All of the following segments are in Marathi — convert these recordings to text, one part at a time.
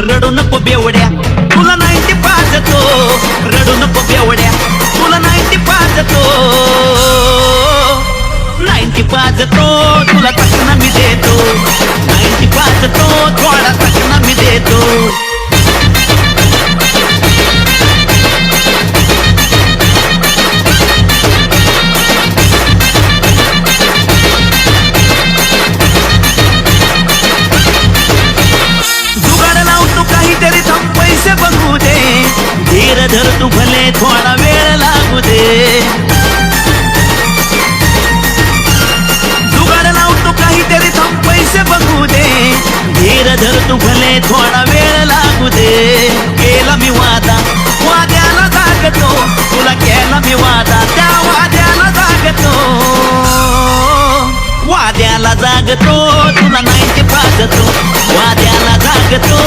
रडू नको बेवड्या तुला नाईन्टी पाजतो. रडू नको बेवड्या तुला नाईन्टी पाजतो. नाईन्टी पाजतो तुला तकना मी देतो? जर धर तू भले थोडा वेळ लागू दे. केला मी वादा वाद्याला जागतो. तुला केला मी वादा त्या वाद्याला जागतो. वाद्याला जागतो तुला नाही पाजतो वाद्याला जागतो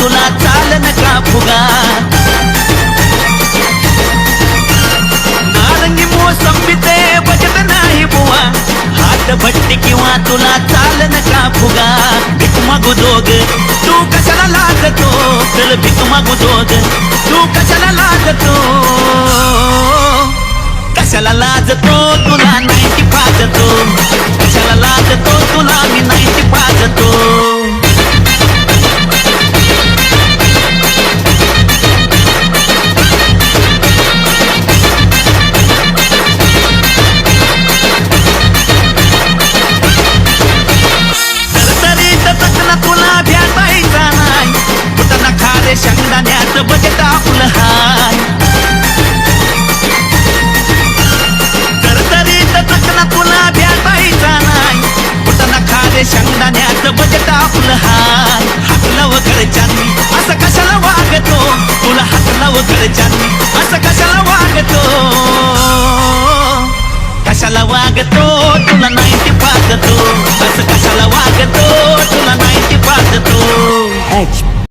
तुला चालन का फुगा? नारंगी मोसंबी ते बजत नाही बुवा. हात भट्टी किंवा तुला चालन का फुगा? भीक मागू दोग तू कशाला लागतो? चल भीक मागू दोग तू कशाला लागतो? कशाला लाजतो? तुला नाईन्टी पाजतो कशाला लाजतो? तुला मी नाही शेंगदाण्यात बजेट आपलं तरतरीत तकना तुला भेटायचा नाही. कुठं खारे शेंगदाण्यात बजेट आपलं हाय. हाकलं घरच्यांनी असं कशाला वागतो? तुला हाकलं व घरच्यांनी असं कशाला वागतो? कशाला वागतो? तुला नाही ते पागतो असं